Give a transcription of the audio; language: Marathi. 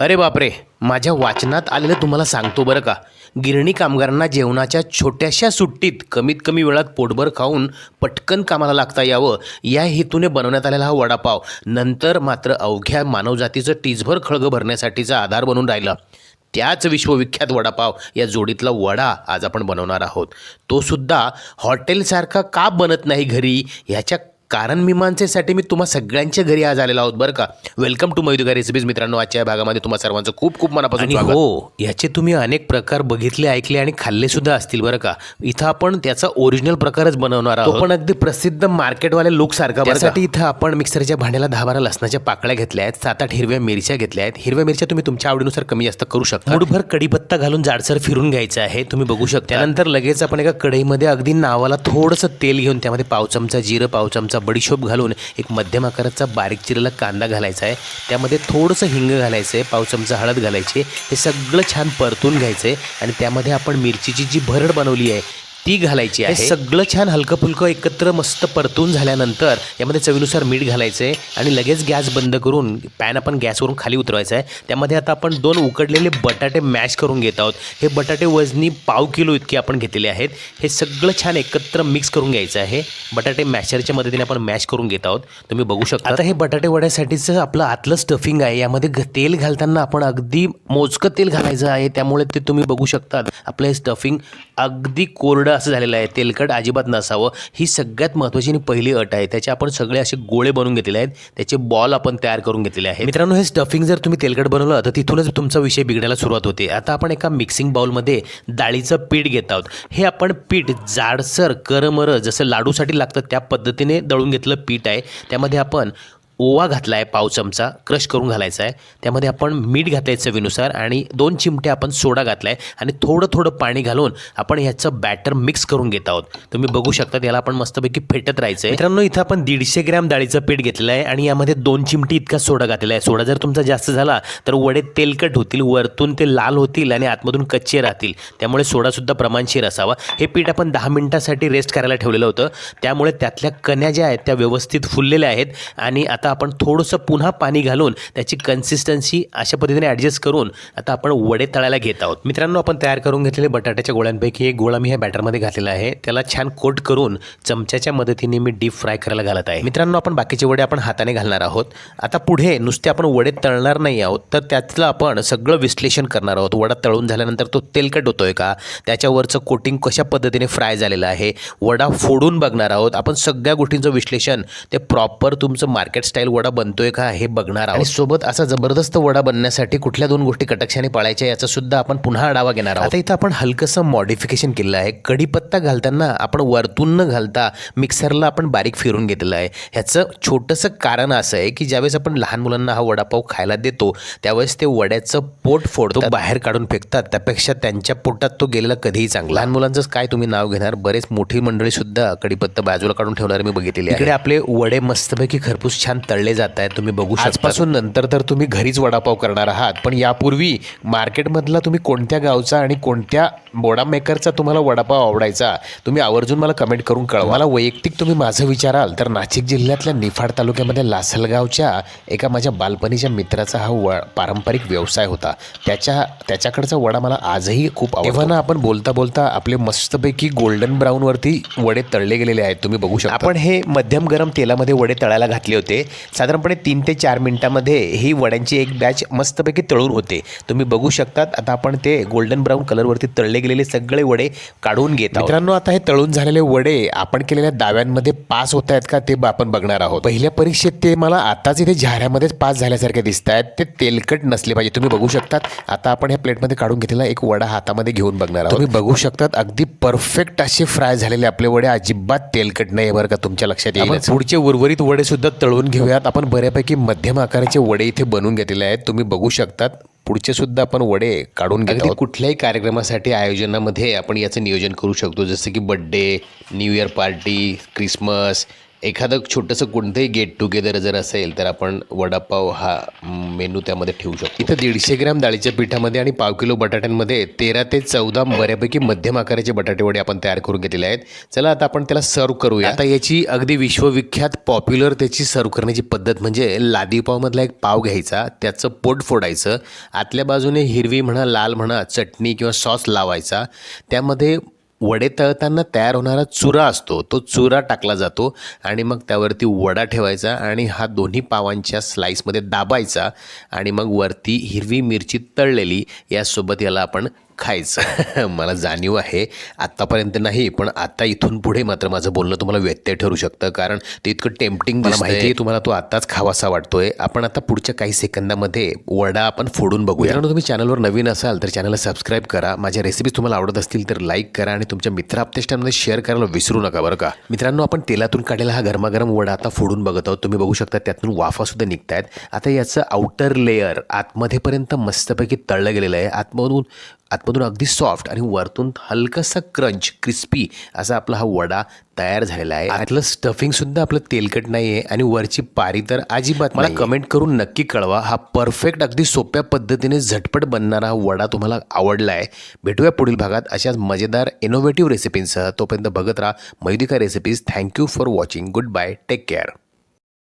अरे बापरे माझ्या वाचनात आलेलं तुम्हाला सांगतो बरं का. गिरणी कामगारांना जेवणाच्या छोट्याशा सुट्टीत कमीत कमी वेळात पोटभर खाऊन पटकन कामाला लागता यावं या हेतूने बनवण्यात आलेला हा वडापाव. नंतर मात्र अवघ्या मानवजातीचं टीजभर खळगं भरण्यासाठीचा आधार बनून राहिला. त्याच विश्वविख्यात वडापाव या जोडीतला वडा आज आपण बनवणार आहोत. तो सुद्धा हॉटेलसारखा का बनत नाही घरी? ह्याच्या कारण मीमांसेसाठी मी तुम्हा सगळ्यांच्या घरी आज आलेलो आहोत बरं का? वेलकम टू मयुदुगा रेसिपीज मित्रांनो आजच्या या भागामध्ये तुम्हा सर्वांचं खूप खूप मनापासून. हो याचे तुम्ही अनेक प्रकार बघितले ऐकले आणि खाल्ले सुद्धा असतील बरं का? इथं आपण त्याचा ओरिजिनल प्रकारच बनवणार आहोत. पण अगदी प्रसिद्ध मार्केटवाले लोक सारखा त्यासाठी इथं आपण मिक्सरच्या भांड्याला दहा बारा लसणाच्या पाकळ्या घेतल्या आहेत सात आठ हिरव्या मिरच्या घेतल्या आहेत. हिरव्या मिरच्या तुम्ही तुमच्या आवडीनुसार कमी जास्त करू शकता. मुठभर कडीपत्ता घालून जाडसर फिरून घ्यायचं आहे तुम्ही बघू शकता. त्यानंतर लगेच आपण एका कढईमध्ये अगदी नावाला थोडंसं तेल घेऊन त्यामध्ये पाव चमचा जिरं पाव चमचा बडीशोप घालून एक मध्यम आकाराचा बारीक चिरलेला कांदा घालायचा आहे. त्यामध्ये थोडंसं हिंग घालायचं आहे पाव चमचा हळद घालायची हे सगळं छान परतून घ्यायचं आहे. आणि त्यामध्ये आपण मिरचीची जी भरड बनवली आहे ती घालायची आहे. सगळं छान हलकं फुलकं एकत्र मस्त परतून झाल्यानंतर यामध्ये चवीनुसार मीठ घालायचं आहे आणि लगेच गॅस बंद करून पॅन आपण गॅसवरून खाली उतरवायचा आहे. त्यामध्ये आता आपण दोन उकडलेले बटाटे मॅश करून घेत आहोत. हे बटाटे वजनी पाव किलो इतके आपण घेतलेले आहेत. हे सगळं छान एकत्र मिक्स करून घ्यायचं आहे. बटाटे मॅशरच्या मदतीने आपण मॅश करून घेत आहोत. तुम्ही बघू शकता. आता हे बटाटे वड्यासाठीचं आपलं आतलं स्टफिंग आहे. यामध्ये तेल घालताना आपण अगदी मोजकं तेल घालायचं आहे. त्यामुळे ते तुम्ही बघू शकतात. आपलं हे स्टफिंग अगदी कोरडं असं झालेलं आहे. तेलकट अजिबात नसावं. ही सगळ्यात महत्त्वाची आणि पहिली अट आहे. त्याचे आपण सगळे असे गोळे बनवून घेतलेले आहेत. त्याचे बॉल आपण तयार करून घेतलेले आहेत. मित्रांनो हे स्टफिंग जर तुम्ही तेलकट बनवलं तर तिथूनच तुमचा विषय बिघडायला सुरुवात होते. आता आपण एका मिक्सिंग बाउलमध्ये डाळीचं पीठ घेत आहोत. हे आपण पीठ जाडसर करमर जसं लाडूसाठी लागतं त्या पद्धतीने दळून घेतलं पीठ आहे. त्यामध्ये आपण ओवा घातला आहे पाव चमचा क्रश करून घालायचा आहे त्यामध्ये आपण मीठ घातलं आहे चवीनुसार आणि दोन चिमटे आपण सोडा घातला आहे आणि थोडं थोडं पाणी घालून आपण ह्याचं बॅटर मिक्स करून घेत आहोत. तुम्ही बघू शकता याला आपण मस्तपैकी फेटत राहायचं आहे मित्रांनो इथं आपण दीडशे ग्रॅम डाळीचं पीठ घेतलेलं आहे आणि यामध्ये दोन चिमटी इतका सोडा घातलेला आहे. सोडा जर तुमचा जास्त झाला तर वडे तेलकट होतील वरतून ते लाल होतील आणि आतमधून कच्चे राहतील. त्यामुळे सोडासुद्धा प्रमाणशीर असावा. हे पीठ आपण दहा मिनिटासाठी रेस्ट करायला ठेवलेलं होतं. त्यामुळे त्यातल्या कण्या ज्या आहेत त्या व्यवस्थित फुललेल्या आहेत आणि आता आपण थोडंसं पुन्हा पाणी घालून त्याची कन्सिस्टन्सी अशा पद्धतीने ॲडजस्ट करून आता आपण वडे तळायला घेत आहोत. मित्रांनो आपण तयार करून घेतलेले बटाट्याच्या गोळ्यांपैकी एक गोळा मी ह्या बॅटरमध्ये घातलेला आहे. त्याला छान कोट करून चमच्याच्या मदतीने मी डीप फ्राय करायला घालत आहे. मित्रांनो आपण बाकीचे वडे आपण हाताने घालणार आहोत. आता पुढे नुसते आपण वडे तळणार नाही आहोत तर त्यातलं आपण सगळं विश्लेषण करणार आहोत. वडा तळून झाल्यानंतर तो तेलकट होतोय का? त्याच्यावरचं कोटिंग कशा पद्धतीने फ्राय झालेलं आहे? वडा फोडून बघणार आहोत. आपण सगळ्या गोष्टींचं विश्लेषण ते प्रॉपर तुमचं मार्केट स्टाईल वडा बनतोय का हे बघणार आहोत. सोबत असा जबरदस्त वडा बनण्यासाठी कुठल्या दोन गोष्टी कटाक्षाने पाळायच्या याचा सुद्धा आपण पुन्हा आढावा घेणार आहोत. आता इथं आपण हलकंसं मॉडिफिकेशन केलं आहे. कढीपत्ता घालताना आपण वरतून न घालता मिक्सरला आपण बारीक फिरून घेतलेलं आहे. ह्याचं छोटंसं कारण असं आहे की ज्यावेळेस आपण लहान मुलांना हा वडापाव खायला देतो त्यावेळेस ते वड्याचं पोट फोडतो बाहेर काढून फेकतात. त्यापेक्षा त्यांच्या पोटात तो गेलेला कधीही चांगला. लहान मुलांचंच काय तुम्ही नाव घेणार? बरेच मोठी मंडळी सुद्धा कढीपत्ता बाजूला काढून ठेवणारे मी बघितलेले आहे. इकडे आपले वडे मस्तपैकी खरपूस छान तळले जात आहेत तुम्ही बघू शकता. आजपासून नंतर तर तुम्ही घरीच वडापाव करणार आहात. पण यापूर्वी मार्केटमधला तुम्ही कोणत्या गावचा आणि कोणत्या बोडा मेकरचा तुम्हाला वडापाव आवडायचा तुम्ही आवर्जून मला कमेंट करून कळवा. मला वैयक्तिक तुम्ही माझं विचाराल तर नाशिक जिल्ह्यातल्या निफाड तालुक्यामध्ये लासलगावच्या एका माझ्या बालपणीच्या मित्राचा हा व पारंपरिक व्यवसाय होता. त्याच्या त्याच्याकडचा वडा मला आजही खूप आवडतो. ना आपण बोलता बोलता आपले मस्तपैकी गोल्डन ब्राऊनवरती वडे तळले गेलेले आहेत तुम्ही बघू शकता. आपण हे मध्यम गरम तेलामध्ये वडे तळायला घातले होते. साधारणपणे तीन ते चार मिनिटामध्ये ही वड्यांची एक बॅच मस्तपैकी तळून होते. तुम्ही बघू शकतात आता आपण ते गोल्डन ब्राऊन कलरवरती तळले गेलेले सगळे वडे काढून घेत. मित्रांनो आता हे तळून झालेले वडे आपण केलेल्या दाव्यांमध्ये पास होत आहेत का ते आपण बघणार आहोत. पहिल्या परीक्षेत ते मला आताच इथे झाऱ्यामध्येच पास झाल्यासारखे दिसत आहेत. ते तेलकट नसले पाहिजे. तुम्ही बघू शकतात आता आपण ह्या प्लेटमध्ये काढून घेतलेला एक वडा हातामध्ये घेऊन बघणार आहोत. तुम्ही बघू शकतात अगदी परफेक्ट असे फ्राय झालेले आपले वडे. अजिबात तेलकट नाही बरं का तुमच्या लक्षात येईल पुढचे उर्वरित वडे सुद्धा तळून घेऊयात. आपण बऱ्यापैकी मध्यम आकाराचे वडे इथे बनवून घेतलेले आहेत. तुम्ही बघू शकतात. पुढचे सुद्धा आपण वडे काढून घेत कुठल्याही कार्यक्रमासाठी आयोजनामध्ये आपण याचं नियोजन करू शकतो. जसं की birthday new year party Christmas एखादं छोटंसं कोणतंही गेट टुगेदर जर असेल तर आपण वडापाव हा मेनू त्यामध्ये ठेवू शकतो. इथं दीडशे ग्रॅम डाळीच्या पिठामध्ये आणि पाव किलो बटाट्यांमध्ये तेरा ते चौदा बऱ्यापैकी मध्यम आकाराचे बटाटे वडे आपण तयार करून घेतलेले आहेत. चला आता आपण त्याला सर्व करूया. आता याची अगदी विश्वविख्यात पॉप्युलर त्याची सर्व करण्याची पद्धत म्हणजे लादीपावमधला एक पाव घ्यायचा त्याचं पोट फोडायचं आतल्या बाजूने हिरवी म्हणा लाल म्हणा चटणी किंवा सॉस लावायचा त्यामध्ये वडे तळताना तयार होणारा चुरा असतो तो चुरा टाकला जातो आणि मग त्यावरती वडा ठेवायचा आणि हा दोन्ही पावांच्या स्लाईसमध्ये दाबायचा आणि मग वरती हिरवी मिरची तळलेली यासोबत याला आपण खायचं मला जाणीव आहे. आत्तापर्यंत नाही पण आता इथून पुढे मात्र माझं बोलणं तुम्हाला व्यत्यय ठरू शकतं. कारण ते इतकं टेम्पटिंग मला माहिती आहे. तुम्हाला तो आत्ताच खावासा वाटतोय. आपण आता पुढच्या काही सेकंदामध्ये वडा आपण फोडून बघूया. मित्रांनो तुम्ही चॅनलवर नवीन असाल तर चॅनलला सबस्क्राईब करा. माझ्या रेसिपीज तुम्हाला आवडत असतील तर लाईक करा आणि तुमच्या मित्र आपत्यामध्ये शेअर करायला विसरू नका बरं का. मित्रांनो आपण तेलातून काढलेला हा गरमागरम वडा आता फोडून बघत आहोत. तुम्ही बघू शकता त्यातून वाफा सुद्धा निघत आहेत आता याचं आउटर लेअर आतमध्येपर्यंत मस्तपैकी तळलं गेलेलं आहे. आतमधून आतमधून अगदी सॉफ्ट आणि वरतून हलकासा क्रंच क्रिस्पी असा आपला हा वडा तयार झालेला आहे. आतलं स्टफिंग सुद्धा आपलं तेलकट नाही आहे आणि वरची पारी तर अजिबात मला कमेंट करून नक्की कळवा हा परफेक्ट अगदी सोप्या पद्धतीने झटपट बनणारा हा वडा तुम्हाला आवडला आहे भेटूया पुढील भागात अशाच मजेदार इनोव्हेटिव्ह रेसिपींसह तोपर्यंत बघत राहा मैदिका recipes thank you for watching good bye take care